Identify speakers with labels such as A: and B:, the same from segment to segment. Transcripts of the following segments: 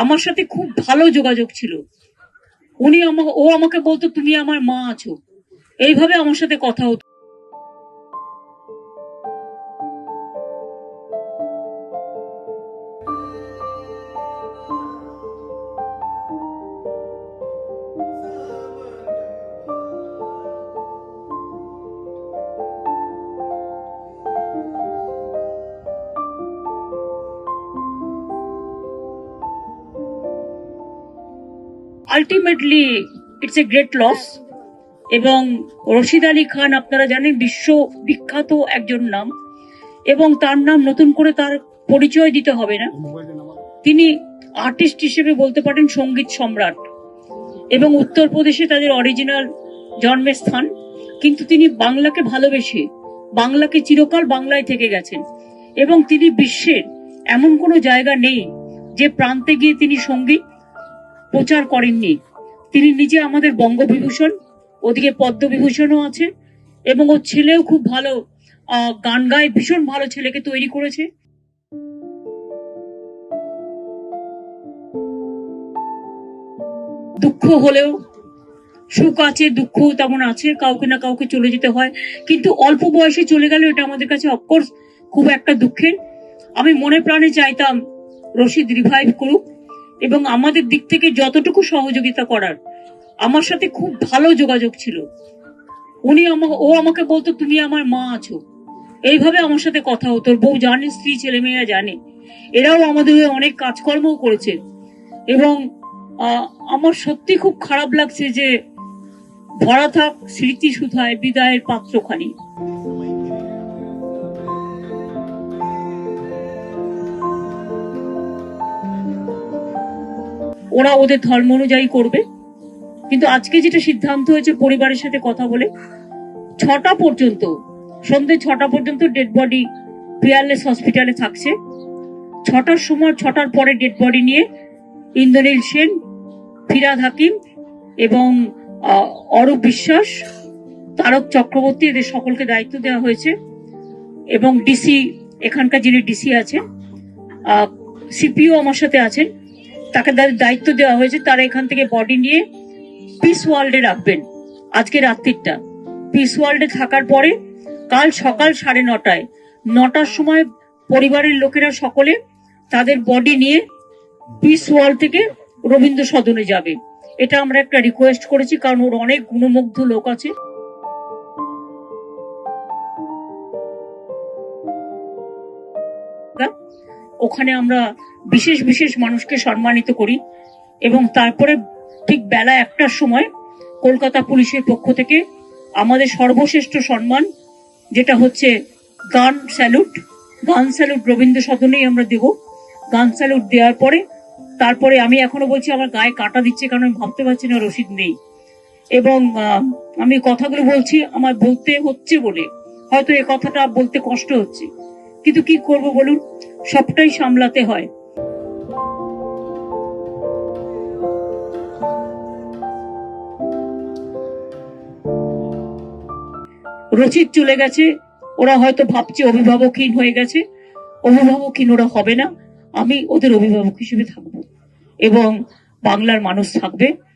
A: আমার সাথে খুব ভালো যোগাযোগ ছিল। উনি আমাকে ও আমাকে বলতো, তুমি আমার মা আছো। এইভাবে আমার সাথে কথা হতো। Ultimately it's a great loss এবং রশিদ আলী খান, আপনারা জানেন, বিশ্ব বিখ্যাত একজন নাম। এবং তার নাম নতুন করে তার পরিচয় দিতে হবে না। তিনি আর্টিস্ট হিসেবে বলতে পারেন সংগীত সম্রাট। এবং উত্তরপ্রদেশে তাদের অরিজিনাল জন্মের স্থান। কিন্তু তিনি বাংলাকে ভালোবেসে, বাংলাকে চিরকাল বাংলায় থেকে গেছেন। এবং তিনি বিশ্বের এমন কোনো জায়গা নেই যে প্রান্তে গিয়ে তিনি সংগীত প্রচার করেননি। তিনি নিজে আমাদের বঙ্গবিভূষণ, ওদিকে পদ্মবিভূষণও আছে, এবং ওর ছেলেও খুব ভালো গান গায়, ভীষণ ভালো ছেলেকে তৈরি করেছে। দুঃখ হলেও সুখ আছে, দুঃখ তেমন আছে, কাউকে না কাউকে চলে যেতে হয়। কিন্তু অল্প বয়সে চলে গেল, এটা আমাদের কাছে অফকোর্স খুব একটা দুঃখের। আমি মনে প্রাণে চাইতাম রশিদ রিভাইভ করুক। এবং আমাদের দিক থেকে যতটুকু সহযোগিতা করার, আমার সাথে খুব ভালো যোগাযোগ ছিল। উনি আমাকে ও আমাকে বলতো, তুমি আমার মা আছো। এইভাবে আমার সাথে কথা হতো। বউ জানে, স্ত্রী, ছেলেমেয়েরা জানে। এরাও আমাদের হয়ে অনেক কাজকর্মও করেছে। এবং আমার সত্যি খুব খারাপ লাগছে যে ভরা থাক স্মৃতি সুধায় বিদায়ের পাত্রখানি। ওরা ওদের ধর্ম অনুযায়ী করবে। কিন্তু আজকে যেটা সিদ্ধান্ত হয়েছে পরিবারের সাথে কথা বলে, ছটা পর্যন্ত, সন্ধ্যে ছটা পর্যন্ত ডেড বডি পিয়ারলেস হসপিটালে থাকছে। ছটার সময়, ছটার পরে ডেড বডি নিয়ে ইন্দ্রনীল সেন, ফিরাদ হাকিম এবং অরূপ বিশ্বাস, তারক চক্রবর্তী এদের সকলকে দায়িত্ব দেওয়া হয়েছে এবং ডিসি, এখানকার যিনি ডিসি আছেন সিপিও আমার সাথে আছেন তাকে দায়িত্ব দেওয়া হয়েছে, তারা এখান থেকে বডি নিয়ে পিস ওয়ার্ল্ডে রাখবেন। আজকে রাত্রিটা পিস ওয়ার্ল্ডে থাকার পরে কাল সকাল সাড়ে নটায়, নটার সময় পরিবারের লোকেরা সকলে তাদের বডি নিয়ে পিস ওয়ার্ল্ড থেকে রবীন্দ্র সদনে যাবে। এটা আমরা একটা রিকোয়েস্ট করেছি, কারণ ওর অনেক গুণমুগ্ধ লোক আছে। ওখানে আমরা বিশেষ বিশেষ মানুষকে সম্মানিত করি এবং তারপরে ঠিক বেলা একটার সময় কলকাতা পুলিশের পক্ষ থেকে আমাদের সর্বশ্রেষ্ঠ সম্মান, যেটা হচ্ছে গান স্যালুট। গান স্যালুট রবীন্দ্র সদনেই আমরা দেব। গান স্যালুট দেওয়ার পরে, তারপরে আমি এখনও বলছি, আমার গায়ে কাটা দিচ্ছে কারণ আমি ভাবতে পারছি না রসিদ নেই। এবং আমি কথাগুলো বলছি, আমার বলতে হচ্ছে বলে। হয়তো এ কথাটা বলতে কষ্ট হচ্ছে। কিন্তু কি করব বলুন? সবটাই সামলাতে হয়। রচিত চলে গেছে, ওরা হয়তো ভাবছে অভিভাবকহীন হয়ে গেছে। অভিভাবকহীন ওরা হবে না। আমি ওদের অভিভাবক হিসেবে থাকব। এবং বাংলার মানুষ থাকবে।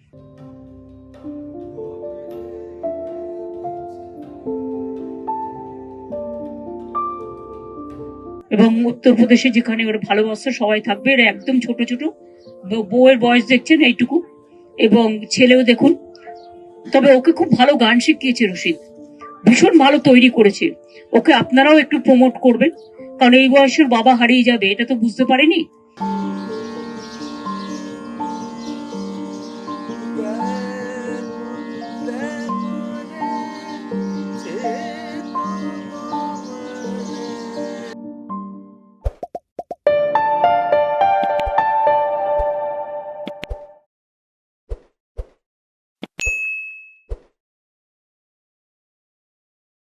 A: এবং উত্তরপ্রদেশে যেখানে ওরা ভালোবাসা, সবাই থাকবে। এরা একদম ছোট ছোট। বউয়ের বয়স দেখছেন এইটুকু। এবং ছেলেও দেখুন। তবে ওকে খুব ভালো গান শিখিয়েছে রশিদ। ভীষণ ভালো তৈরি করেছে। ওকে আপনারাও একটু প্রমোট করবেন। কারণ এই বয়সের বাবা হারিয়ে যাবে, এটা তো বুঝতে পারেনি।